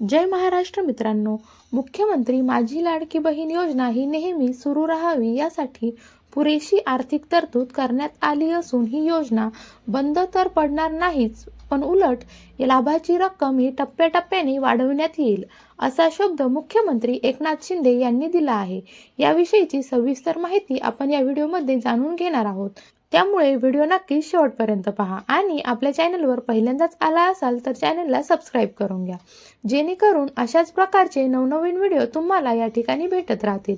जय महाराष्ट्र मित्रांनो. मुख्यमंत्री माझी लाडकी बहीण योजना ही नेहमी सुरू राहावी यासाठी पुरेशी आर्थिक तरतूद करण्यात आली असून ही योजना बंद तर पडणार नाहीच पण उलट लाभाची रक्कम ही टप्प्याटप्प्याने वाढवण्यात येईल असा शब्द मुख्यमंत्री एकनाथ शिंदे यांनी दिला आहे. याविषयीची सविस्तर माहिती आपण या व्हिडिओमध्ये जाणून घेणार आहोत. त्यामुळे व्हिडिओ नक्की शेवटपर्यंत पहा आणि आपल्या चॅनलवर पहिल्यांदाच आला असाल तर चॅनलला सबस्क्राईब करून घ्या. जेणेकरून अशाच प्रकारचे नवनवीन व्हिडिओ तुम्हाला या ठिकाणी भेटत राहतील.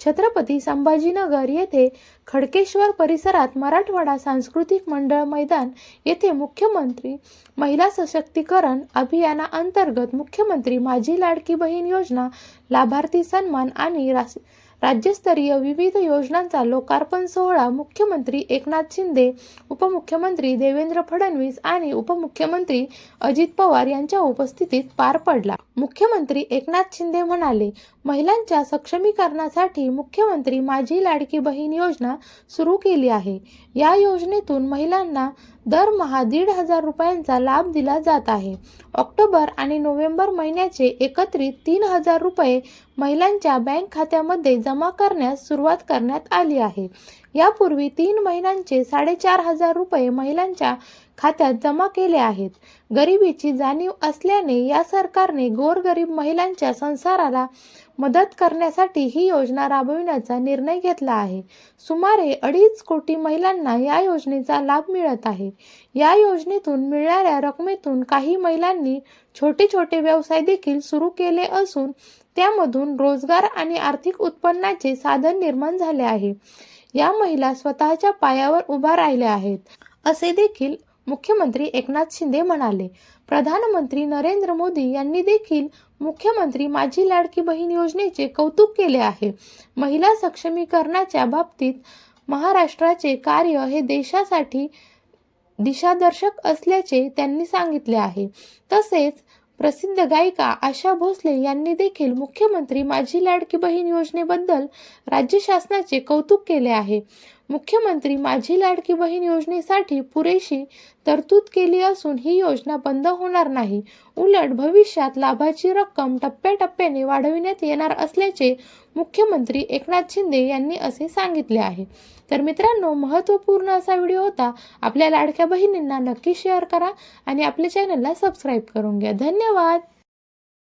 छत्रपती संभाजीनगर येथे खडकेश्वर परिसरात मराठवाडा सांस्कृतिक मंडळ मैदान येथे मुख्यमंत्री महिला सशक्तीकरण अभियानाअंतर्गत मुख्यमंत्री माझी लाडकी बहीण योजना लाभार्थी सन्मान आणि रास राज्यस्तरीय विविध योजनांचा लोकार्पण सोहळा मुख्यमंत्री एकनाथ शिंदे उपमुख्यमंत्री देवेंद्र फडणवीस आणि उपमुख्यमंत्री अजित पवार यांच्या उपस्थितीत पार पडला. मुख्यमंत्री एकनाथ शिंदे म्हणाले महिलांच्या सक्षमीकरणासाठी मुख्यमंत्री माझी लाडकी बहीण योजना सुरू केली आहे. या योजनेतून महिलांना दरमहा दीड हजार रुपयांचा लाभ दिला जात आहे. ऑक्टोबर आणि नोव्हेंबर महिन्याचे एकत्रित तीन हजार रुपये महिलांच्या बँक खात्यामध्ये जमा करण्यास सुरुवात करण्यात आली आहे. यापूर्वी तीन महिन्यांचे साडेचार हजार रुपये महिलांच्या खात्यात जमा केले आहेत. गरिबीची जाणीव असल्याने या सरकारने गोरगरीब महिलांच्या संसाराला मदत करण्यासाठी ही योजना राबविण्याचा निर्णय घेतला आहे. सुमारे अडीच कोटी महिलांना या योजनेचा लाभ मिळत आहे. या योजनेतून मिळणाऱ्या रकमेतून काही महिलांनी छोटे छोटे व्यवसाय देखील सुरू केले असून त्यामधून रोजगार आणि आर्थिक उत्पन्नाचे साधन निर्माण झाले आहे. या महिला स्वतःच्या पायावर उभा राहिल्या आहेत. असे देखील मुख्यमंत्री एकनाथ शिंदे म्हणाले. प्रधानमंत्री नरेंद्र मोदी यांनी देखील मुख्यमंत्री माझी लाडकी बहीण योजनेचे कौतुक केले आहे. महिला सक्षमीकरणाच्या बाबतीत महाराष्ट्राचे कार्य हे देशासाठी दिशादर्शक असल्याचे त्यांनी सांगितले आहे. तसेच प्रसिद्ध गायिका आशा भोसले यांनी देखील मुख्यमंत्री माझी लाडकी बहीण योजनेबद्दल राज्य शासनाचे कौतुक केले आहे. मुख्यमंत्री माझी लाडकी बहीण योजनेसाठी पुरेशी तरतूद केली असून ही योजना बंद होणार नाही. उलट भविष्यात लाभाची रक्कम टप्प्याटप्प्याने वाढविण्यात येणार असल्याचे मुख्यमंत्री एकनाथ शिंदे यांनी असे सांगितले आहे. तर मित्रांनो महत्त्वपूर्ण असा व्हिडिओ होता. आपल्या लाडक्या बहिणींना नक्की शेअर करा आणि आपल्या चॅनलला सबस्क्राईब करून घ्या. धन्यवाद!